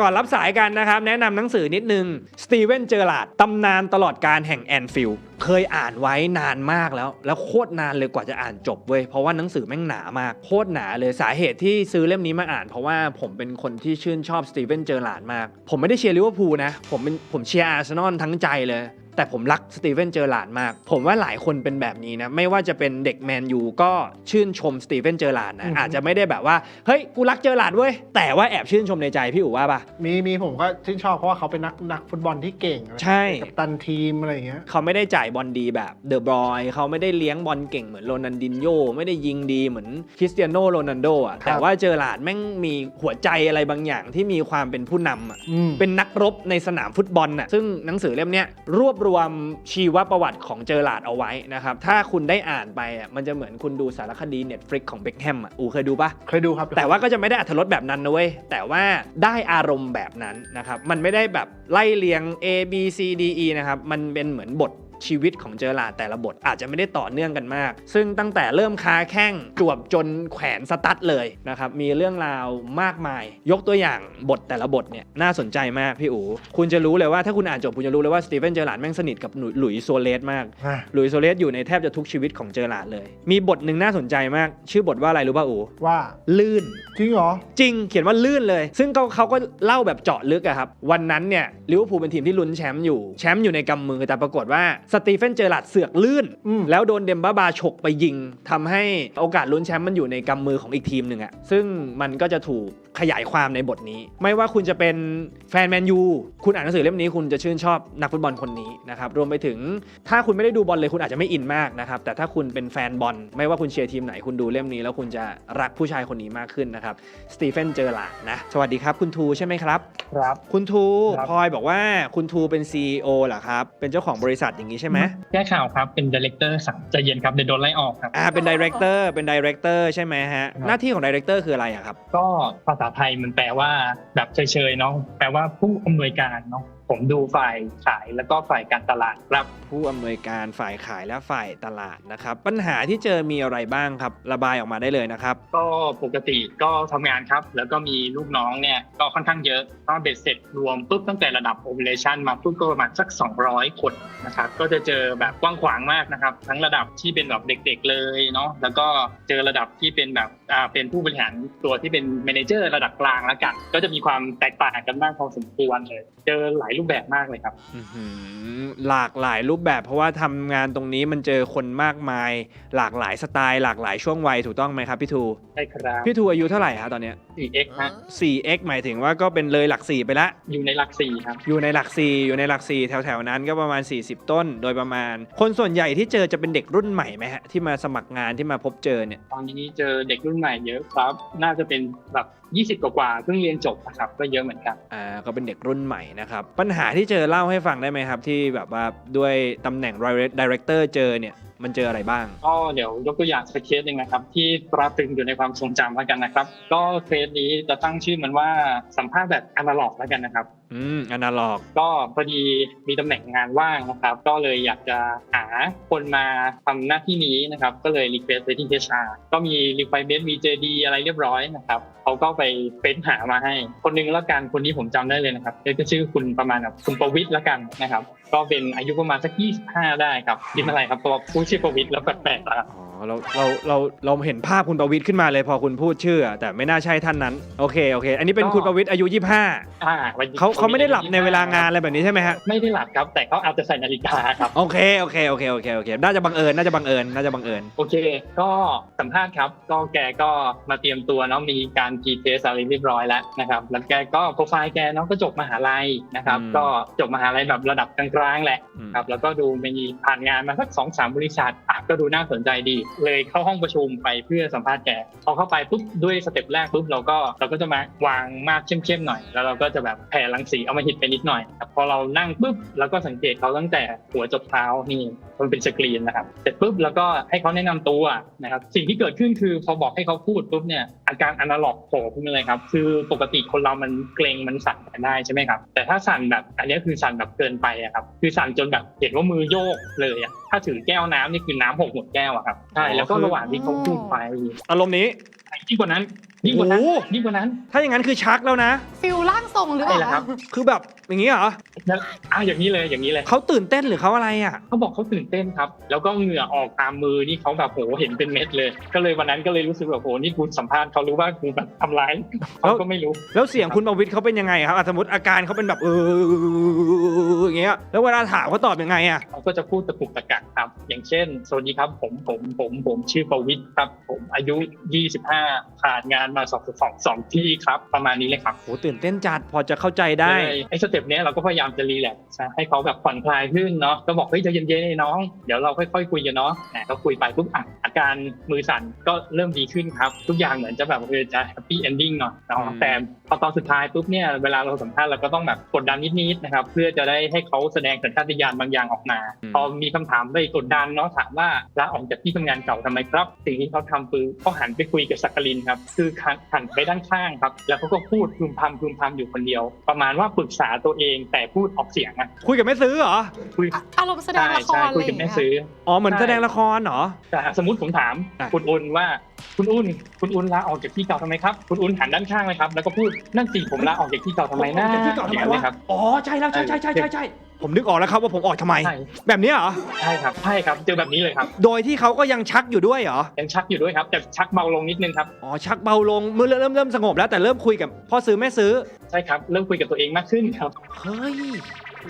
ก่อนรับสายกันนะครับ แนะนำหนังสือนิดนึงสตีเวนเจอร์ลาดตำนานตลอดการแห่งแอนฟิลด์เคยอ่านไว้นานมากแล้ว แล้วโคตรนานเลยกว่าจะอ่านจบเว้ยเพราะว่าหนังสือแม่งหนามากโคตรหนาเลยสาเหตุที่ซื้อเล่มนี้มาอ่าน เพราะว่าผมเป็นคนที่ชื่นชอบสตีเวนเจอร์ลาดมาก ผมไม่ได้เชียร์ลิเวอร์พูลนะผมเป็นผมเชียร์อาร์เซนอลทั้งใจเลย แต่ผมรักสตีเวนเจอร์ลาดมาก ผมว่าหลายคนเป็นแบบนี้นะ ไม่ว่าจะเป็นเด็กแมนยูก็ชื่นชมสตีเวนเจอร์ลาดอืนะอฮึอาจจะไม่ได้แบบว่า เฮ้ย กูรักเจอร์ลาดเว้ย แต่ว่าแอบชื่นชมในใจพี่อู๋ว่าปะมีมีผมก็ชื่นชอบเพราะว่าเขาเป็นนักนักฟุตบอลที่เก่งใช่กับตันทีมอะไรอย่างเงี้ยเขาไม่ได้จ่ายบอลดีแบบเดอะบอยเขาไม่ได้เลี้ยงบอลเก่งเหมือนโรนันดินโยไม่ได้ยิงดีเหมือนคริสเตียโนโรนันโดอะครับแต่ว่าเจอร์ลาดแม่งมีหัวใจอะไรบางอย่างที่มีความเป็นผู้นำอะอืมเป็นนักรบในสนามฟุตบอลน่ะซึ่งหนังสือเล่มเนี้ยรวบรวมชีวประวัติของเจอร์ลาดเอาไว้นะครับ ถ้าคุณได้อ่านไปอะมันจะเหมือนคุณดูสารคดี Netflix ของเบคแฮมอะอูเคยดูปะเคยดูครับ แต่ว่าก็จะไม่ได้อัธรสแบบนั้นนะเว้ย แต่ว่าได้อารมณ์แบบนั้นนะครับ มันไม่ได้แบบไล่เรียง A B C D E นะครับ มันเป็นเหมือนบท ชีวิตของเจอราร์ดแต่ละบทอาจจะไม่ได้ต่อเนื่องกันมาก ซึ่งตั้งแต่เริ่มค้าแข้งจวบจนแขวนสตั๊ดเลยนะครับมีเรื่องราวมากมาย ยกตัวอย่างบทแต่ละบทเนี่ยน่าสนใจมากพี่อูคุณจะรู้เลยว่าถ้าคุณอ่านจบคุณจะรู้เลยว่าสตีเฟนเจอราร์ดแม่งสนิทกับหลุยหลุยส์โซเลสมากอะหลุยส์โซเลสอยู่ในแทบจะทุกชีวิตของเจอราร์ดเลย มีบทหนึ่งน่าสนใจมาก ชื่อบทว่าอะไรรู้ป่ะอูว่าลื่นจริงเหรอจริงเขียนว่าลื่นเลย ซึ่งเขาเขาก็เล่าแบบเจาะลึกอะครับวันนั้นเนี่ยลิเวอร์พูลเป็นทีมที่ลุ้นแชมป์อยู่แชมป์อยู่ในกำมือแต่ปรากฏว่าสตีเฟนเจอร์ลัดเสือกลื่นอืมแล้วโดนเดมบ้าบาฉกไปยิงทำให้โอกาสลุ้นแชมป์มันอยู่ในกำมือของอีกทีมหนึ่งอะซึ่งมันก็จะถูกขยายความในบทนี้ ไม่ว่าคุณจะเป็นแฟนแมนยูคุณอ่านหนังสือเล่มนี้คุณจะชื่นชอบนักฟุตบอลคนนี้นะครับรวมไปถึงถ้าคุณไม่ได้ดูบอลเลยคุณอาจจะไม่อินมากนะครับแต่ถ้าคุณเป็นแฟนบอลไม่ว่าคุณเชียร์ทีมไหนคุณดูเล่มนี้ แล้วคุณจะรักผู้ชายคนนี้มากขึ้นนะครับสตีเฟนเจอร์ลาดนะสวัสดีครับคุณทูใช่ไหมครับ ครับ คุณทูครับพลอยบอกว่าคุณทูเป็น CEO เหรอครับเป็นเจ้าของบริษัทอย่างนี้ใช่ไหมแก้ข่าวครับเป็นดีเลกเตอร์สั่งใจะเย็นครับเดี๋ยวโดนไล่ออกครับอ่าเป็นดีเรคเตอร์เป็นดีเรคเตอร์ใช่ไหมฮะครับหน้าที่ของดีเรคเตอร์คืออะไรอะครับก็ภาษาไทยมันแปลว่าแบบเฉยๆเนาะแปลว่าผู้อำนวยการเนาะ ผมดูฝ่ายขายแล้วก็ฝ่ายการตลาดครับ ผู้อำนวยการฝ่ายขายและฝ่ายตลาดนะครับ ปัญหาที่เจอมีอะไรบ้างครับ ระบายออกมาได้เลยนะครับ ก็ปกติก็ทำงานครับ แล้วก็มีลูกน้องเนี่ยก็ค่อนข้างเยอะก็เบ็ดเสร็จรวมปุ๊บตั้งแต่ระดับ operation มาปุ๊บก็ประมาณสัก 200 คนนะครับก็จะเจอแบบกว้างขวางมากนะครับ ทั้งระดับที่เป็นแบบเด็กๆเลยเนาะแล้วก็เจอระดับที่เป็นแบบอ่าเป็นผู้บริหารตัวที่เป็น manager ระดับกลางแล้วกันก็จะมีความแตกต่างกันมากพอสมควรเลยเจอหลายรูปแบบมากเลยครับอื้อหือหลากหลายรูปแบบเพราะว่าทำงานตรงนี้มันเจอคนมากมาย หลากหลายสไตล์ หลากหลายช่วงวัยถูกต้องไหมครับพี่ทูใช่ครับพี่ทูอายุเท่าไหร่ฮะตอนเนี้ย 4x ฮะ 4x หมายถึงว่าก็เป็นเลยหลัก 4 ไปละ อยู่ในหลักสี่ครับอยู่ในหลัก 4 อยู่ในหลัก 4 แถวๆนั้นก็ประมาณ 40 ต้นโดยประมาณ คนส่วนใหญ่ที่เจอจะเป็นเด็กรุ่นใหม่ไหมฮะที่มาสมัครงานที่มาพบเจอเนี่ยตอนนี้เจอเด็กรุ่นใหม่เยอะครับ น่าจะเป็นแบบ20กว่าๆเพิ่งเรียนจบนะครับก็เยอะเหมือนกันอ่าก็เป็นเด็กรุ่นใหม่นะครับ ปัญหาที่เจอเล่าให้ฟังได้ไหมครับ ที่แบบว่าด้วยตำแหน่ง Director เจอเนี่ยมันเจออะไรบ้างก็เดี๋ยวยกตัวอย่างสักเคสหนึ่งนะครับ ที่ตราตรึงอยู่ในความทรงจำแล้วกันนะครับ ก็เคสนี้จะตั้งชื่อมันว่าสัมภาษณ์แบบอนาล็อกแล้วกันนะครับ อืมอนาล็อก ก็พอดีมีตำแหน่งงานว่างนะครับ ก็เลยอยากจะหาคนมาทำหน้าที่นี้นะครับ ก็เลยรีเควสไปที่ HR ก็มี requirement มี JD อะไรเรียบร้อยนะครับเขาก็ไปเฟ้นหามาให้ คนหนึงแล้วกันคนนี้ผมจำได้เลยนะครับก็ชื่อคุณประมาณแบบคุณประวิทย์แล้วกันนะครับ ก็เป็นอายุประมาณสัก 25 ได้ครับคิดอะไรครับตัวผู้ชื่อประวิทย์แล้วแปลกๆแล้วอ๋อเราเราเราเราเห็นภาพคุณประวิทย์ขึ้นมาเลยพอคุณพูดชื่ออะแต่ไม่น่าใช่ท่านนั้น โอเคโอเค อันนี้เป็นก็คุณประวิทย์อายุ 25อ่าวันนี้เขาเขาไม่ได้หลับในเวลางานอะไรแบบนี้ใช่ไหมฮะ ไม่ได้หลับครับแต่เขาอาจจะใส่นาฬิกาครับ โอเค โอเค โอเค โอเค โอเค น่าจะบังเอิญ น่าจะบังเอิญ น่าจะบังเอิญ โอเค ก็สัมภาษณ์ครับ ก็แกก็มาเตรียมตัวเนาะ มีการทีเทสอะไรเรียบร้อยแล้วนะครับ แล้วแกก็โปรไฟล์แกเนาะก็จบมหาลัยนะครับอืมก็จบมหาลัยแบบระดับกลางๆแหละอืมครับ แล้วก็ดูมีผ่านงานมาสักสองสามบริษัทอะก็ดูน่าสนใจดี เลยเข้าห้องประชุมไปเพื่อสัมภาษณ์แก พอเข้าไปปุ๊บด้วยสเต็ปแรกปุ๊บเราก็เราก็จะมาวางมากเข้มๆหน่อย แล้วเราก็จะแบบแผ่รังสีเอามาหิดไปนิดหน่อยครับพอเรานั่งปุ๊บเราก็สังเกตเขาตั้งแต่หัวจดเท้านี่มันเป็นสกรีนนะครับเสร็จปุ๊บแล้วก็ให้เขาแนะนำตัวนะครับสิ่งที่เกิดขึ้นคือพอบอกให้เขาพูดปุ๊บเนี่ยอาการอนาล็อกโผล่ขึ้นมาเลยครับคือปกติคนเรามันเกรงมันสั่นได้ใช่ไหมครับแต่ถ้าสั่นแบบอันนี้คือสั่นแบบเกินไปอะครับคือสั่นจนแบบเห็นว่ามือโยกเลยอะถ้าถือแก้วน้ำนี่คือน้ำหกหมดแก้วอะครับใช่แล้วก็ระหว่างที่เขาพูดไปอารมณ์นี้ ยิ่งกว่านั้นยิ่งกว่านั้นโอ้ยิ่งกว่านั้น ถ้าอย่างนั้นคือชักแล้วนะ ฟิลร่างทรงหรือเปใช่แล้ล่าวครับคือแบบอย่างนี้เหรอแล้วอะอย่างนี้เลยอย่างนี้เลยเขาตื่นเต้นหรือเขาอะไรอะ เขาบอกเขาตื่นเต้นครับ แล้วก็เหงื่อออกตามมือนี่เขาแบบโหเห็นเป็นเม็ดเลย ก็เลยวันนั้นก็เลยรู้สึกแบบโหนี่กูสัมภาษณ์เขารู้ว่ากูแบบทำร้ายเขาก็ไม่รู้ แล้วเสียงคุณประวิทย์เขาเป็นยังไงครับอะสมมติอาการเขาเป็นแบบเอออย่างเงี้ย แล้วเวลาถามเขาตอบยังไงอะ เขาก็จะพูดตะกุกตะกักครับ อย่างเช่น สวัสดีครับผมผมผมผมชื่อประวิทย์ครับ ผมอายุ 25ผ่านงานมาสองสองสองที่ครับประมาณนี้เลยครับโหตื่นเต้นจัดพอจะเข้าใจได้เลยไอ้สเต็ปเนี้ยเราก็พยายามจะรีแลกซ์นะให้เขาแบบผ่อนคลายขึ้นเนาะก็บอกเฮ้ยใจเย็นๆไอ้น้อง เดี๋ยวเราค่อยๆคุยกันเนาะแหมก็คุยไปปุ๊บอะอาการมือสั่นก็เริ่มดีขึ้นครับ ทุกอย่างเหมือนจะแบบเออจะแฮปปี้เอนดิ้งหน่อยเนาะอืมแต่พอตอนสุดท้ายปุ๊บเนี่ยเวลาเราสัมภาษณ์เราก็ต้องแบบกดดันนิดๆนะครับเพื่อจะได้ให้เขาแสดงสัญชาตญาณบางอย่างออกมา พอมีคำถามไปกดดันเนาะถามว่าลาออกจากที่ทำงานเก่าทำไมครับ สิ่งที่เขาทำคือเขาหันไปคุยกับสักกลินครับคือหันหันไปด้านข้างครับ แล้วเขาก็พูดพึมพำพึมพำอยู่คนเดียว ประมาณว่าปรึกษาตัวเองแต่พูดออกเสียงอะคุยกับแม่ซื้อเหรอคุยอารมณ์แสดงใช่ละคใช่รคุเลยยกับแม่ซื้ออ๋อเหมือนใช่แสดงละครเหรอแต่สมมติผมถามอะคุณอุ่นว่าคุณอุ่นคุณอุ่นลาออกจากที่เก่าทำไมครับคุณอุ่นหันด้านข้างเลยครับแล้วก็พูดนั่นสิผมลาออกจากที่เก่าทำไมนะออกจากที่เก่าทำไมอย่างนั้นเลวะยครับอ๋อใช่แล้วใช่ใช่ใช่ใช่ใช่ ผมนึกออกแล้วครับว่าผมออกทำไม ใช่ แบบนี้เหรอ ใช่ครับใช่ครับเจอแบบนี้เลยครับ โดยที่เขาก็ยังชักอยู่ด้วยเหรอ ยังชักอยู่ด้วยครับ แต่ชักเบาลงนิดนึงครับอ๋อชักเบาลงเมื่อเริ่มเริ่มสงบแล้วแต่เริ่มคุยกับพ่อซื้อแม่ซื้อ ใช่ครับเริ่มคุยกับตัวเองมากขึ้นครับ เฮ้ย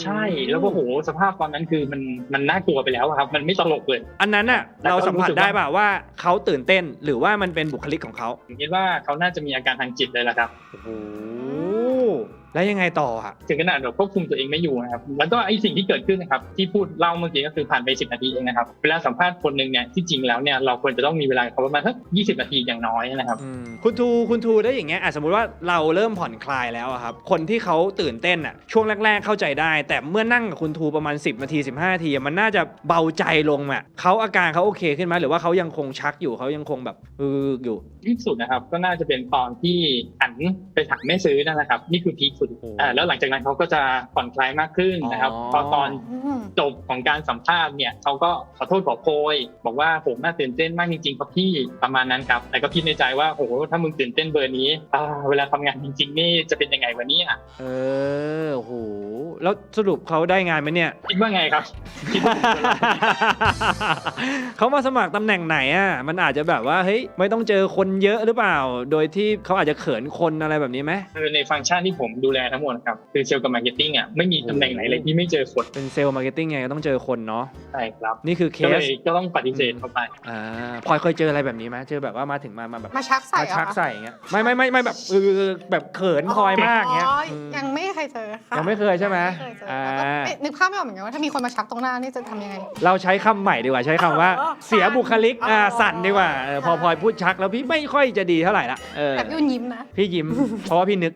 ใช่แล้วก็โหสภาพตอนนั้นคือมันมันน่ากลัวไปแล้วอะครับ มันไม่ตลกเลย อันนั้นน่ะแต่ก็เราสัมผัสรู้สึกได้ว่าป่ะว่าเขาตื่นเต้นหรือว่ามันเป็นบุคลิกของเขาผมคิดว่าเขาน่าจะมีอาการทางจิตเลยละครับ โอ้โหแล้วยังไงต่ออะถึงขนาดแบบควบคุมตัวเองไม่อยู่นะครับแล้วก็ไอสิ่งที่เกิดขึ้นนะครับที่พูดเล่าเมื่อกี้ก็คือผ่านไป 10 นาทีเองนะครับเวลาสัมภาษณ์คนหนึ่งเนี่ยที่จริงแล้วเนี่ยเราควรจะต้องมีเวลากับเขาประมาณสัก20 นาทีอย่างน้อยนะครับอืมคุณทูคุณทูได้อย่างเงี้ยอะสมมติว่าเราเริ่มผ่อนคลายแล้วอะครับคนที่เขาตื่นเต้นอะช่วงแรก ๆเข้าใจได้ แต่เมื่อนั่งกับคุณทูประมาณ 10 นาที 15นาทีอะมันน่าจะเบาใจลงอะเขาอาการเขาโอเคขึ้นไหมหรือว่าเขายังคงชักอยู่เขายังคงแบบเอออยู่พีคสุดนะครับก็น่าจะเป็นตอนที่หันไปถามแม่ซื้อนั่นนะครับนี่คือพีคสุดโอ้อ่าแล้วหลังจากนั้นเขาก็จะผ่อนคลายมากขึ้นนะครับอ๋อพอตอนอืมจบของการสัมภาษณ์เนี่ยเขาก็ขอโทษขอโพย บอกว่าผมน่าตื่นเต้นมากจริงๆครับพี่ประมาณนั้นครับ แต่ก็คิดในใจว่าโหถ้ามึงตื่นเต้นเบอร์นี้อ่าเวลาทำงานจริง ๆ นี่จะเป็นยังไงวันนี้อะเออโหแล้วสรุปเขาได้งานไหมเนี่ยคิดว่าไงครับคิดว่าผมจะรับเขามาสมัครตำแหน่งไหนอะมันอาจจะแบบว่าเฮ้ยไม่ต้องเจอคนเยอะหรือเปล่า โดยที่เขาอาจจะเขินคนอะไรแบบนี้ไหมคือในฟังก์ชันที่ผมดูแลทั้งหมดครับ คือเซลล์กับมาร์เก็ตติ้งอะไม่มีตำแหน่งไหนเลยที่ไม่เจอคนเป็นเซลล์มาร์เก็ตติ้งไงก็ต้องเจอคนเนาะใช่ครับ นี่คือเคก็เลสยก็ต้องปฏิเสธเข้าไป อ่าพลอยเคยเจออะไรแบบนี้ไหมเจอแบบว่ามาถึงมามาแบบมาชักใส่มาเหรอชักคะใส่อย่างเงี้ยไม่ไม่ไม่ไม่แบบเออแบบเขินพลอยมากเงี้ยอ๋อมยังไม่เคยเจอค่ะยังไม่เคยใช่ไหมไม่เคยเจออ่าแล้วก็ไม่นึกภาพไม่ออกเหมือนกันว่าถ้ามีคนมาชักตรงหน้านี่จะทำยังไง เราใช้คำใหม่ดีกว่าใช้คำว่าอ๋อเสียบุคลิกอ่าอ๋อสั่นดีกว่าเออพอพลอยพูดชักแล้วพี่ไม่ค่อยจะดีเท่าไหร่ละเออแต่พี่อุ่นยิ้มนะพี่ยิ้ม เพราะว่าพี่นึก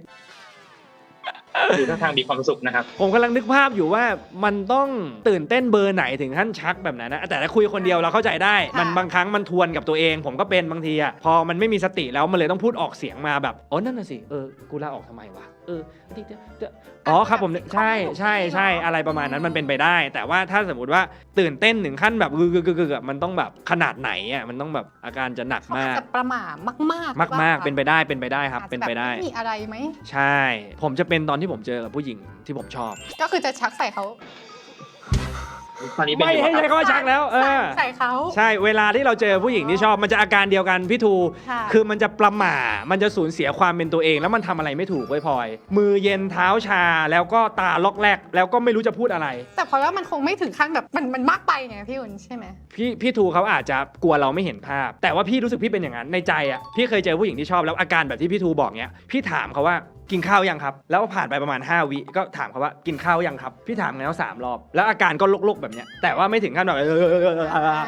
ดูท่าทางมีความสุขนะครับ ผมกำลังนึกภาพอยู่ว่ามันต้องตื่นเต้นเบอร์ไหนถึงขั้นชักแบบนั้นนะแต่ถ้าคุยคนเดียวเราเข้าใจได้ค่ะมันบางครั้งมันทวนกับตัวเอง ผมก็เป็นบางทีอะพอมันไม่มีสติแล้วมันเลยต้องพูดออกเสียงมาแบบอ๋อนั่นน่ะสิเออกูลาออกทำไมวะเออเดี๋ยวเดี๋ยวเดี๋ยวอ๋อครับผมใช่ใช่ใช่อะไรประมาณนั้นมันเป็นไปได้ แต่ว่าถ้าสมมติว่าตื่นเต้นถึงขั้นแบบกึกกึกกึกกึกอมันต้องแบบขนาดไหนอะมันต้องแบบอาการจะหนักมากจะประหม่ามากๆมากมากๆเป็นไปได้เป็นไปได้ครับเป็นไปได้ม่มีอะไรไหมใช่ ผมจะเป็นตอนที่ผมเจอกับผู้หญิงที่ผมชอบ ก็คือจะชักใส่เขา ตอนนี้เป็นไม่อยู่ให้คใช้รับคำว่าชักแล้วเออใส่เขา ใช่เวลาที่เราเจอผู้หญิงที่ชอบ มันจะอาการเดียวกันพี่ทูค่ะ คือมันจะประหม่ามันจะสูญเสียความเป็นตัวเอง แล้วมันทำอะไรไม่ถูกไว้ยพลอย มือเย็นเท้าชาแล้วก็ตาล็อกแรก แล้วก็ไม่รู้จะพูดอะไร แต่เพราะว่ามันคงไม่ถึงขั้นแบบมันมันมากไปไงพี่อุ่นใช่ไหม พี่พี่ทูเขาอาจจะกลัวเราไม่เห็นภาพ แต่ว่าพี่รู้สึกพี่เป็นอย่างนั้นในใจอะพี่เคยเจอผู้หญิงที่ชอบแล้วอาการแบบที่พี่ทูบอกเนี้ยพี่ถามเขาว่า กินข้าวยังครับ แล้วผ่านไปประมาณ 5 วิก็ถามเขาว่ากินข้าวยังครับ พี่ถามแล้วสามรอบ แล้วอาการก็ลกๆแบบเนี้ยแต่ว่าไม่ถึงขั้นแบบเออ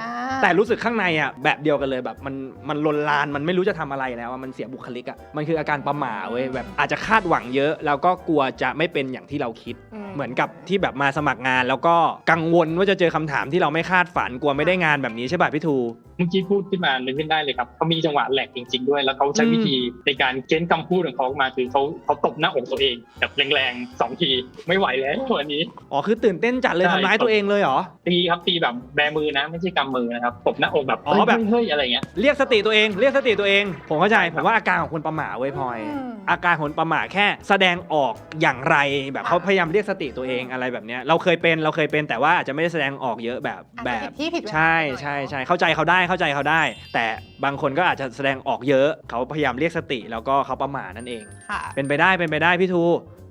แต่รู้สึกข้างในอะแบบเดียวกันเลยแบบมันมันลนลานมันไม่รู้จะทำอะไรแล้วอะมันเสียบุคลิกอะมันคืออาการประหม่าเว้ยแบบอาจจะคาดหวังเยอะ แล้วก็กลัวจะไม่เป็นอย่างที่เราคิด อืม เหมือนกับที่แบบมาสมัครงาน แล้วก็กังวลว่าจะเจอคำถามที่เราไม่คาดฝันกลัวไม่ได้งานแบบนี้ใช่ป่ะพี่ทู เมื่อกี้พูดขึ้นมานึกขึ้นได้เลยครับเขามีจังหวะแหลกจริง ๆ ด้วย แล้วเขาใช้อืม วิธีในการเก้นคำพูดของเขาออกมาคือเขาเขาตบหน้าอกตัวเองแบบแรงๆสองทีไม่ไหวแล้ววันนี้ อ๋อคือตื่นเต้นจัดเลยใช่ ทำร้ายตัวเองเลยเหรอ ตีครับตีแบบแบมือนะ ไม่ใช่กำมือนะครับตบหน้าอกแบบอ๋อเฮ้ยแบบเฮ้ยอะไรเงี้ย เรียกสติตัวเอง เรียกสติตัวเอง ผมเข้าใจใช่ครับผมว่าอาการของคนประหม่าเว้ยพลอย อืม อาการของคนประหม่าแค่แสดงออกอย่างไรแบบเขาพยายามเรียกสติตัวเองอะไรแบบเนี้ยเราเคยเป็นเราเคยเป็นแต่ว่าอาจจะไม่ได้แสดงออกเยอะแบบอาจแบจะบผิดที่ผิดเวลาใช่หน่อยใช่เนอะใช่เข้าใจเขาได้เข้าใจเขาได้ แต่บางคนก็อาจจะแสดงออกเยอะ เขาพยายามเรียกสติแล้วก็เขาประหม่านั่นเอง ค่ะ เป็นไปได้เป็นไปได้พี่ทู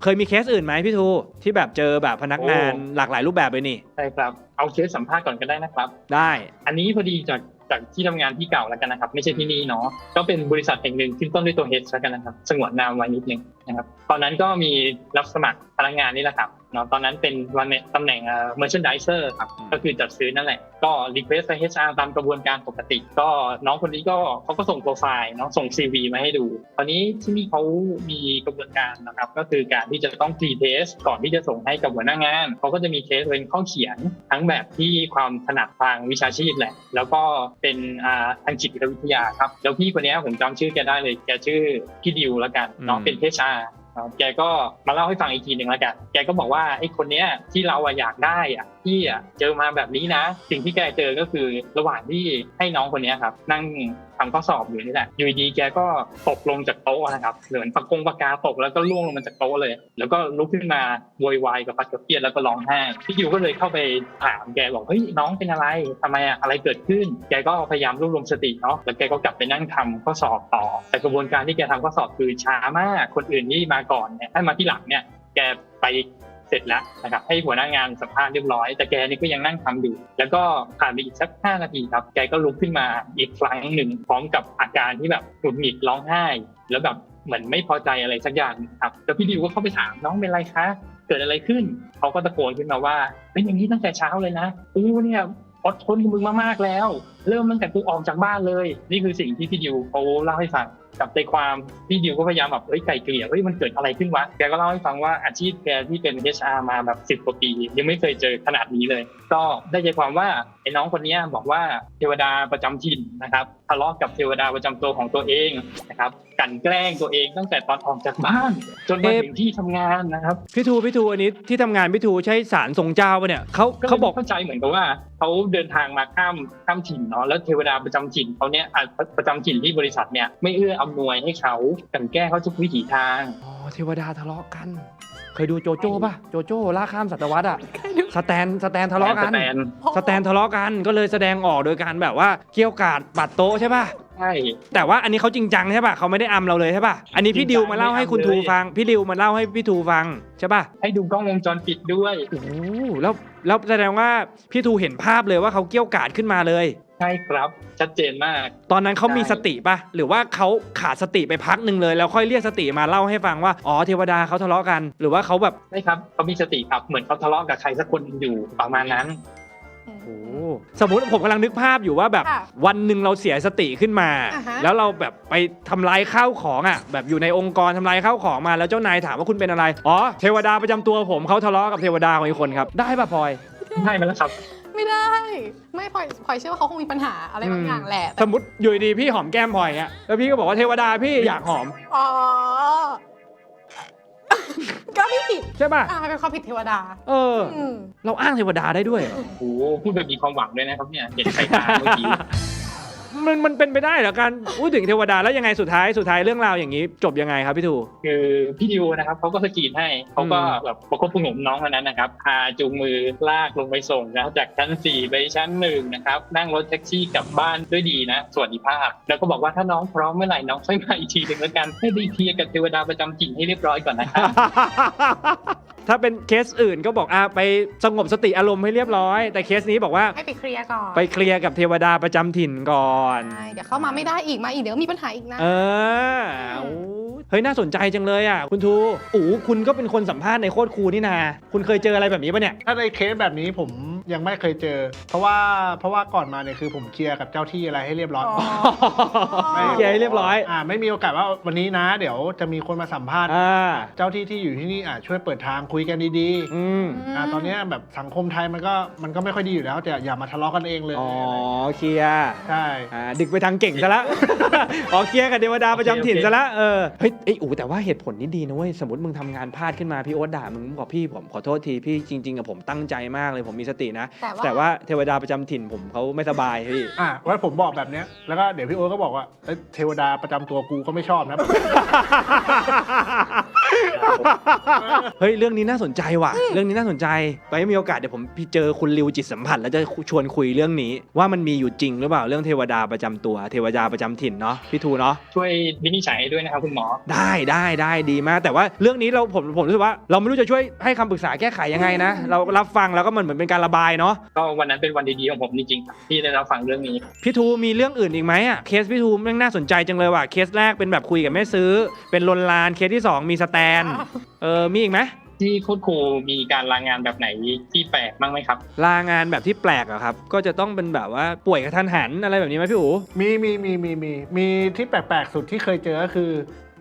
เคยมีเคสอื่นไหมพี่ทูที่แบบเจอแบบพนักงานหลากหลายรูปแบบเลยนี่ใช่ครับเอาเคสสัมภาษณ์ก่อนก็ได้นะครับ ได้ อันนี้พอดีจากจากที่ทำงานที่เก่าแล้วกันนะครับ ไม่ใช่ที่นี่เนาะก็เป็นบริษัทแห่งหนึ่งขึ้นต้นด้วยตัว H แล้วกันนะครับสงวนนามไว้นิดนึงนะครับตอนนั้นก็มีรับสมัครพนักงานนี่แหละครับ เนาะตอนนั้นเป็นวันตำแหน่งเอ่อ merchandiser ครับอืมก็คือจัดซื้อนั่นแหละ ก็ request ไป HR ตามกระบวนการปกติ ก็น้องคนนี้ก็เขาก็ส่งโปรไฟล์เนาะส่ง CV มาให้ดู ตอนนี้ที่นี่เขามีกระบวนการนะครับ ก็คือการที่จะต้อง pre test ก่อนที่จะส่งให้กับหัวหน้างานเขาก็จะมีเทสเป็นข้อเขียนทั้งแบบที่ความถนัดทางวิชาชีพแหละ แล้วก็เป็นอ่าทางจิตวิทยาครับแล้วพี่คนนี้ผมจำชื่อแกได้เลยแกชื่อพี่ดิวแล้วกันเนาะอืมเป็นเพชอา แกก็มาเล่าให้ฟังอีกทีหนึ่งแล้วกัน แกก็บอกว่าไอ้คนเนี้ยที่เราอะอยากได้อะพี่อะเจอมาแบบนี้นะ สิ่งที่แกเจอก็คือระหว่างที่ให้น้องคนเนี้ยครับ นั่ง ทำข้อสอบอยู่นี่แหละอยู่ดีแกก็ตกลงจากโต๊ะนะครับเหมือนปากกงปากกาตกแล้วก็ล่วงลงมาจากโต๊ะเลย แล้วก็ลุกขึ้นมาโวยวายกับพัดกับเพียดแล้วก็ร้องไห้พี่ดิวก็เลยเข้าไปถามแกบอกเฮ้ยน้องเป็นอะไรทำไมอะอะไรเกิดขึ้น แกก็พยายามรวบรวมสติเนาะแล้วแกก็กลับไปนั่งทำข้อสอบต่อ แต่กระบวนการที่แกทำข้อสอบคือช้ามากคนอื่นที่มาก่อนเนี่ยให้มาที่หลังเนี่ยแกไป สร็จแล้วนะครับให้หัวหน้างานสัมภาษณ์เรียบร้อย แต่แกนี่ก็ยังนั่งทำอยู่ แล้วก็ผ่านไปอีกสักห้านาทีครับ แกก็ลุกขึ้นมาอีกครั้งหนึ่งพร้อมกับอาการที่แบบหงุดหงิดร้องไห้ แล้วแบบเหมือนไม่พอใจอะไรสักอย่างครับแล้วพี่ดิวก็เข้าไปถามน้องเป็นไรคะเกิดอะไรขึ้นเขาก็ตะโกนขึ้นมาว่าเป็นอย่างนี้ตั้งแต่เช้าเลยนะอู้เนี่ยอดทนกับมึงมามากแล้ว เริ่มตั้งแต่กูออกจากบ้านเลย นี่คือสิ่งที่พี่ดิวเขาเล่าให้ฟัง กับใจความพี่ดิวก็พยายามแบบเฮ้ยไก่เกลี่ยเฮ้ยมันเกิดอะไรขึ้นวะแกก็เล่าให้ฟังว่าอาชีพแกที่เป็น HR มาแบบสิบ10กว่าปี ยังไม่เคยเจอขนาดนี้เลย ก็ได้ใจความว่าไอ้น้องคนเนี้ยบอกว่าเทวดาประจำถิ่นนะครับทะเลาะกับเทวดาประจำตัวของตัวเองนะครับกลันแกล้งตัวเองตั้งแต่ตอนออกจากบ้าน จนมาถึงที่ทำงานนะครับพี่ทูพี่ทูอันนี้ที่ทำงานพี่ทูใช่สารทรงเจ้าปะเนี่ยเขาก็เขาบอกเข้าใจเหมือนกับว่าเขาเดินทางมาข้ามข้ามถิ่นเนาะแล้วเทวดาประจำถิ่นเขาเนี้ยอะประจำถิ่นที่บริษัทเนี่ยไม่เอื้ออำนวยให้เขากลันแกล้งเขาทุกวิถีทาง อ๋อเทวดาทะเลาะกัน เคยดูโจโจ้ป่ะโจโจ้ล่าข้ามศตวรรษอะสแตนสแตนทะเลาะกัน สแตน สแตนทะเลาะกันก็เลยแสดงออกโดยการแบบว่าเกี่ยวกาดปัดโต๊ะใช่ป่ะใช่ แต่ว่าอันนี้เขาจริงจังใช่ป่ะเขาไม่ได้อำเราเลยใช่ป่ะอันนี้พี่จริงจัดิงวมาเล่าให้คุณไม่ทูอำเลยฟังพี่ดิวมาเล่าให้พี่ทูฟังใช่ป่ะให้ดูกล้องวงจรปิดด้วย โอ้โหแล้วแล้วแสดงว่าพี่ทูเห็นภาพเลยว่าเขาเกี่ยวกาดขึ้นมาเลย ใช่ครับชัดเจนมาก ตอนนั้นเขามีใช่สติป่ะหรือว่าเขาขาดสติไปพักหนึ่งเลย แล้วค่อยเรียกสติมาเล่าให้ฟังว่าอ๋อเทวดาเขาทะเลาะกัน หรือว่าเขาแบบใช่ครับเขามีสติครับเหมือนเขาทะเลาะกับใครสักคนอยู่ประมาณนั้นโอ้สมมติผมกำลังนึกภาพอยู่ว่าแบบค่ะวันหนึ่งเราเสียสติขึ้นมา อ่าฮะ แล้วเราแบบไปทำลายข้าวของอะ แบบอยู่ในองค์กรทำลายข้าวของมาแล้วเจ้านายถามว่าคุณเป็นอะไรอ๋อเทวดาประจำตัวผมเขาทะเลาะกับเทวดาของอีกคนครับได้ป่ะพลอย ได้มาแล้วครับ ไม่ได้ ไม่พลอยพลอยเชื่อว่าเขาคงมีปัญหาอะไรบางอย่างแหละสมมติอยู่ดีๆพี่หอมแก้มพลอยเงี้ยแล้วพี่ก็บอกว่าเทวดาพี่อยากหอมอ๋อ ก็ไม่ผิดใช่ป่ะ อ่าเป็นความผิดเทวดา เออ อืม เราอ้างเทวดาได้ด้วยเหรอ โอ้โหพูดแบบมีความหวังด้วยนะครับเนี่ยเห็นสายตาเมื่อกี้ มันมันเป็นไปได้เหรอการพูดถึงเทวดาแล้วยังไงสุดท้ายสุดท้ายเรื่องราวอย่างนี้ จบยังไงครับพี่ทูคือพี่ดิวนะครับเขาก็สกรีนให้เขาก็อืมแบบประคบประหงมน้องคนนั้นนะครับพาจูงมือลากลงไปส่งนะจากชั้นสี่ไปชั้นหนึ่งนะครับนั่งรถแท็กซี่กลับบ้านด้วยดีนะสวัสดิภาพ แล้วก็บอกว่าถ้าน้องพร้อมเมื่อไหร่น้องค่อยมาอีกทีหนึ่งแล้วกันให้ไปเคลียร์กับเทวดาประจำถิ่นให้เรียบร้อยก่อนนะครับถ้าเป็นเคสอื่นก็บอกอะไปสงบสติอารมณ์ให้เรียบร้อย แต่เคสนี้บอกว่าให้ไปเคลียร์ก่อนไปเคลียร์กับเทวดาประจำถิ่นก่อนใช่เดี๋ยวเข้ามาไม่ได้อีกมาอีกเดี๋ยวมีปัญหาอีกนะ เออโอ้ยเฮ้ยน่าสนใจจังเลยอะ คุณทูอู๋คุณก็เป็นคนสัมภาษณ์ในโคตรครูนี่นา คุณเคยเจออะไรแบบนี้ปะเนี่ย ถ้าในเคสแบบนี้ผม ยังไม่เคยเจอ เพราะว่าเพราะว่าก่อนมาเนี่ยคือผมเคลียร์กับเจ้าที่อะไรให้เรียบร้อยไม่ เคลียร์ให้เรียบร้อย อ่าไม่มีโอกาสว่าวันนี้นะ เดี๋ยวจะมีคนมาสัมภาษณ์ อ่า เจ้าที่ที่อยู่ที่นี่อะช่วยเปิดทางคุยกันดีอืมๆอ่าตอนเนี้ยแบบสังคมไทยมันก็มันก็ไม่ค่อยดีอยู่แล้วแต่อย่ามาทะเลาะกันเองเลยอ๋อ เคลียร์ ใช่ อ่า ดึกไปทางเก่งซะละ อ๋อ เคลียร์กับเทวดาประจำถิ่นซะละ เออ เฮ้ยไอ้ยอูแต่ว่าเหตุผลนี้ดีนะเว้ย สมมติมึงทำงานพลาดขึ้นมา พี่โอ๊ตด่ามึงบอกพี่ผมขอโทษที พี่จริง ๆ กับผมตั้งใจมากเลย ผมมีสตินะแต่ว่า แต่ว่าเทวดาประจำถิ่นผมเขาไม่สบายพี่ อะว่าผมบอกแบบเนี้ยแล้วก็เดี๋ยวพี่โอ๊ตก็บอกว่าเอ้ยเทวดาประจำตัวกูก็ไม่ชอบนะ เฮ้ยเรื่องนี้น่าสนใจว่ะ เรื่องนี้น่าสนใจ ไปมีโอกาสเดี๋ยวผมพี่เจอคุณริวจิตสัมผัสแล้วจะชวนคุยเรื่องนี้ ว่ามันมีอยู่จริงหรือเปล่าเรื่องเทวดาประจำตัวเทวดาประจำถิ่นเนาะพี่ทูเนาะ ช่วยวินิจฉัยให้ด้วยนะครับคุณหมอ ได้ได้ได้ดีมาก แต่ว่าเรื่องนี้เราผมผมรู้สึกว่า เราไม่รู้จะช่วยให้คำปรึกษาแก้ไขยังไงนะ เรารับฟังแล้วก็เหมือนเหมือนเป็นการระบายเนาะก็วันนั้นเป็นวันดีๆของผมจริงๆครับที่ได้รับฟังเรื่องนี้ พี่ทูมีเรื่องอื่นอีกไหมอะเคสพี่ทูแม่งน่าสนใจจังเลยว่ะเคสแรกเป็นแบบคุยกับแม่ซื้อ เป็นลนลานเคสที่สองมีสแตนเออมีอีกไหมที่โค้ชครูมีการรายงานแบบไหนที่แปลกบ้างไหมครับ ลางานแบบที่แปลกอะครับ ก็จะต้องเป็นแบบว่าป่วยกระทันหันอะไรแบบนี้ไหมพี่อู๋มีมีมีมีมีมีที่แปลกๆสุดที่เคยเจอก็คือ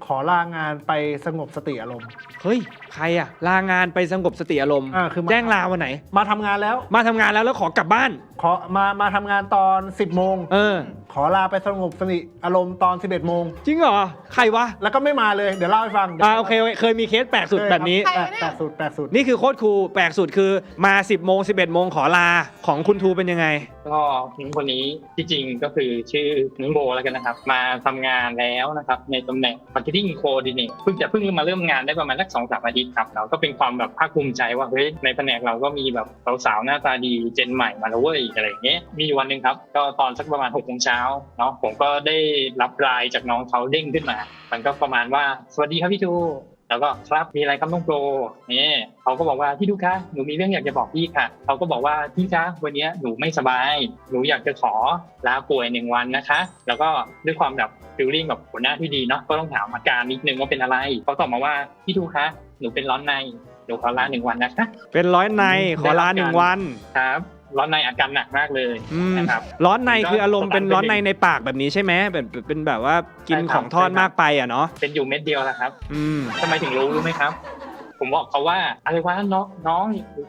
ขอลางานไปสงบสติอารมณ์ เฮ้ย ใครอะลางานไปสงบสติอารมณ์ อ่าคือมา แจ้งลาวันไหน มาทำงานแล้ว มาทำงานแล้วแล้วขอกลับบ้าน ขอมามาทำงานตอน 10 โมง เออ ขอลาไปสงบสติอารมณ์ตอน 11 โมง จริงเหรอ ใครวะ แล้วก็ไม่มาเลย เดี๋ยวเล่าให้ฟังอ่าโอเคโอเคเคยมีเคสแปลกสุดแบบนี้ แปลกแปลกสุดแปลกสุดนี่คือโคตรครูแปลกสุดคือมา 10 โมง 11 โมงขอลาของคุณทูเป็นยังไง ก็น้องคนนี้ที่จริงก็คือชื่อน้องโบแล้วกันนะครับ มาทำงานแล้วนะครับ ในตำแหน่ง marketing coordinator เพิ่งจะเพิ่งมาเริ่มงานได้ประมาณสักสองสามอาทิตย์ครับเราก็เป็นความแบบภาคภูมิใจว่าเฮ้ยในแผนกเราก็มีแบบสาวๆหน้าตาดีเจนใหม่มาแล้วเว้ยอะไรอย่างเงี้ยมีวันหนึ่งครับ ก็ตอนสักประมาณหกโมงเช้าเนาะผมก็ได้รับไลน์จากน้องเขาเด้งขึ้นมา มันก็ประมาณว่าสวัสดีครับพี่ทู แล้วก็ครับมีอะไรครับน้องโปรนี่เขาก็บอกว่าพี่ดูคะหนูมีเรื่องอยากจะบอกพี่ค่ะเขาก็บอกว่าพี่คะวันเนี้ยหนูไม่สบาย หนูอยากจะขอลาป่วยหนึ่งวันนะคะ แล้วก็ด้วยความแบบฟิลลิ่งแบบหัวหน้าที่ดีเนาะก็ต้องถามอาการนิดนึงว่าเป็นอะไรเขาตอบมาว่าพี่ดูคะหนูเป็นร้อนในหนูขอลาหนึ่งวันนะคะเป็นร้อยในขอลาหนึ่งวันครับ ร้อนในอาการหนักมากเลยอืม นะครับ ร้อนในคืออารมณ์เป็นร้อนในในปากแบบนี้ใช่ไหมเป็นเป็นแบบว่ากินใช่ครับของทอดมากไปอะเนาะเป็นอยู่เม็ดเดียวแหละครับอืม ทำไมถึงรู้รู้ไหมครับ ผมบอกเขาว่าอะไรวะน้องน้อง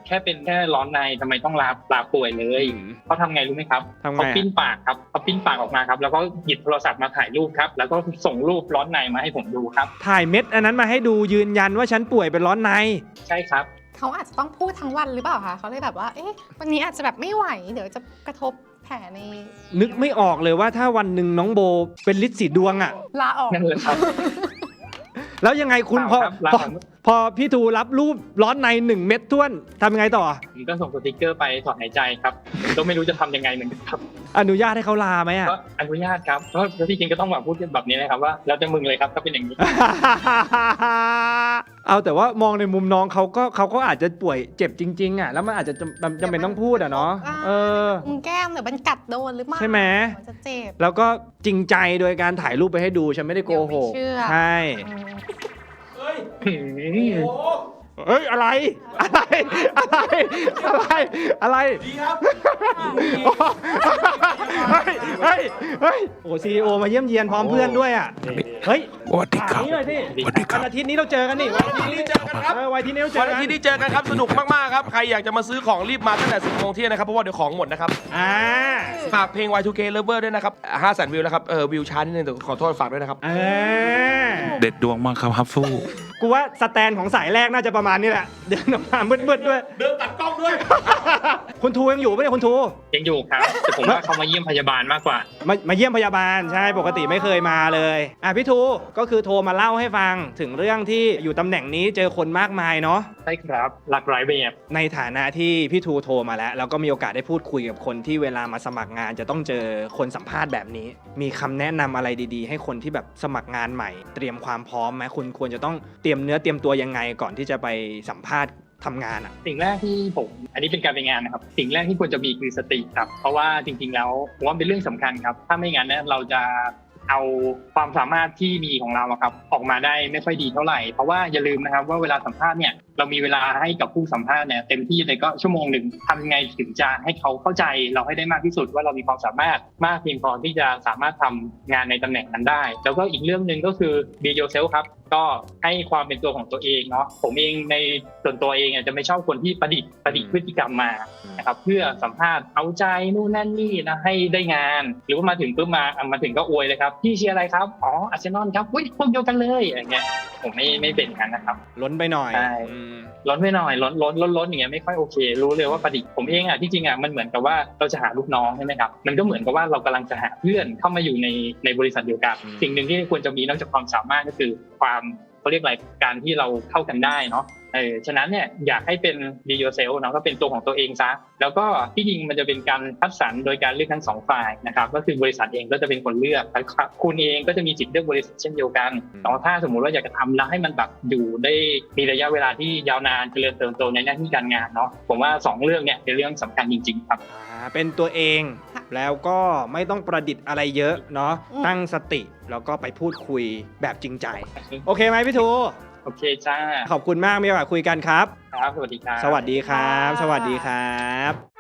แค่เป็นแค่ร้อนในทำไมต้องลาลาป่วยเลยอืมเขาทำไงรู้ไหมครับทำไงเขาอะปิ้นปากครับเขาปิ้นปากออกมาครับ แล้วก็หยิบโทรศัพท์มาถ่ายรูปครับ แล้วก็ส่งรูปร้อนในมาให้ผมดูครับ ถ่ายเม็ดอันนั้นมาให้ดูยืนยันว่าฉันป่วยเป็นร้อนใน ใช่ครับ เขาอาจจะต้องพูดทั้งวันหรือเปล่าคะเขาเลยแบบว่า เอ๊ะ วันนี้อาจจะแบบไม่ไหว เดี๋ยวจะกระทบแผลในนึกไม่ออกเลยว่าถ้าวันหนึ่งน้องโบเป็นลิ์สีดวงอะ ลาออก นั่นเลยครับ แล้วยังไงคุณพอเปล่าครับลาพอออก พอ พี่ทูรับรูปร้อนในหนึ่งเม็ดท้วนทำยังไงต่อ ผมก็ส่งสติกเกอร์ไปถอนหายใจครับก็ไม่รู้จะทำยังไงเหมือนกันครับ อนุญาตให้เขาลาไหมอะ ก็อนุญาตครับเพราะที่จริงก็ต้องแบบพูดแบบนี้นะครับว่าแล้วจะมึงเลยครับก็เป็นอย่างนี้ เอาแต่ว่ามองในมุมน้องเขาก็เขาก็อาจจะป่วยเจ็บจริง ๆ อะ แล้วมันอาจจะจำจำเป็นต้องพูดอะเนาะเออมุมแก้มเดี๋ยวมันกัดโดนหรือเปล่าใช่ไหม นจะเจ็บแล้วก็จริงใจโดยการถ่ายรูปไปให้ดูฉันไม่ได้โกหกเดี๋ยวไม่เชื่อใช่ อืม หืมเฮ้ยอะไร อะไร อะไร อะไร อะไร ดีครับเฮ้ย เฮ้ย เฮ้ย โอ้ซีโอมาเยี่ยมเยียนพร้อมเพื่อนด้วยอะ เฮ้ยสวัสดีครับถามนี่หน่อยสิสวัสดีครับ วันอาทิตย์นี้เราเจอกันนี่วันอาทิตย์นี้เจอกันครับเออวันอาทิตย์นี้เราเจวัอนกัอานทิตย์นี้เจอกันครับสนุกมากๆครับใครอยากจะมาซื้อของรีบมาตั้งแต่10โมงเที่ยงนะครับเพราะว่าเดี๋ยวของหมดนะครับอ่าฝากเพลง Y2K Lover ด้วยนะครับ5แสนวิวแล้วครับเออวิวช้านิดนึงแต่ขอโทษฝากด้วยนะครับ เออเด็ดดวงมากครับฮับฟูกูว่าสแตนของสายแรกน่าจะประมาณนี้แหละเดินออกมามืดๆด้วย เดินตัดกล้องด้วย คุณทูยังอยู่ไหมเนี่ยคุณทูยังอยู่ครับ แต่ผมว่าเขามาเยี่ยมพยาบาลมากกว่า มามาเยี่ยมพยาบาลใช่ปกติไม่เคยมาเลยอะพี่ทูก็คือโทรมาเล่าให้ฟังถึงเรื่องที่อยู่ตำแหน่งนี้เจอคนมากมายเนาะใช่ครับ หลากหลายแบบในฐานะที่พี่ทูโทรมาแล้วแล้วก็มีโอกาสได้พูดคุยกับคนที่เวลามาสมัครงานจะต้องเจอคนสัมภาษณ์แบบนี้ มีคำแนะนำอะไรดีๆ ให้คนที่แบบสมัครงานใหม่ เตรียมความพร้อมไหมคุณควรจะต้องเตรียมเนื้อเตรียมตัวยังไงก่อนที่จะไปสัมภาษณ์ทำงานอะสิ่งแรกที่ผม อันนี้เป็นการไปงานนะครับ สิ่งแรกที่ควรจะมีคือสติครับ เพราะว่าจริงๆแล้วผมว่าเป็นเรื่องสำคัญครับ ถ้าไม่งั้นเนี่ยเราจะ เอาความสามารถที่มีของเราครับออกมาได้ไม่ค่อยดีเท่าไหร่ เพราะว่าอย่าลืมนะครับว่าเวลาสัมภาษณ์เนี่ยเรามีเวลาให้กับผู้สัมภาษณ์เนี่ยเต็มที่เลยก็ชั่วโมงหนึ่งทำยังไงถึงจะให้เขาเข้าใจเราให้ได้มากที่สุดว่าเรามีความสามารถมากเพียงพอที่จะสามารถทำงานในตำแหน่งนั้นได้ แล้วก็อีกเรื่องหนึ่งก็คือ be yourself ครับก็ให้ความเป็นตัวของตัวเองเนาะผมเองในส่วนตัวเองอะจะไม่ชอบคนที่ประดิษฐ์ประดิษฐ์พฤติกรรมมานะครับเพื่อสัมภาษณ์เอาใจนู่นนั่นนี่นะให้ได้งาน หรือว่ามาถึงปุ๊บมามาถึงก็อวยเลยครับพี่เชียร์อะไรครับ อ๋ออาร์เซนอลครับอุ้ยพวกเดียวกันเลยอย่างเงี้ยผมไม่ไม่เป็นอย่างนั้นนะครับ ล้นไปหน่อยใช่อืมล้นไปหน่อยล้นล้นล้นล้นอย่างเงี้ยไม่ค่อยโอเค รู้เลยว่าประดิษฐ์ผมเองอะที่จริงอะมันเหมือนกับว่าเราจะหาลูกน้องใช่ไหมครับมันก็เหมือนกับว่าเรากำลังจะหาเพื่อนเข้ามาอยู่ในในบริษัทเดียวกันอืมสิ่งหนึ่งที่ควรจะมีนอกจากความสามารถก็คือความเขาเรียกอะไรการที่เราเข้ากันได้เนาะ เออฉะนั้นเนี่ยอยากให้เป็น be yourself เนาะก็เป็นตัวของตัวเองซะแล้วก็ที่จริงมันจะเป็นการคัดสรรโดยการเลือกทั้งสองฝ่ายนะครับก็คือบริษัทเองก็จะเป็นคนเลือกแล้วคุณเองก็จะมีสิทธิ์เลือกบริษัทเช่นเดียวกันอืมแต่ว่าถ้าสมมุติว่าอยากจะทำแล้วให้มันแบบอยู่ได้มีระยะเวลาที่ยาวนานเจริญเติบโตในหน้าที่การงานเนาะผมว่าสองเรื่องเนี่ยเป็นเรื่องสำคัญจริง ๆ ครับอ่าเป็นตัวเองค่ะแล้วก็ไม่ต้องประดิษฐ์อะไรเยอะเนาะอืมตั้งสติแล้วก็ไปพูดคุยแบบจริงใจ โอเคไหมพี่ทู โอเคจ้า ขอบคุณมากมีโอกาสคุยกันครับ ครับ สวัสดีครับ สวัสดีครับค่ะสวัสดีครับ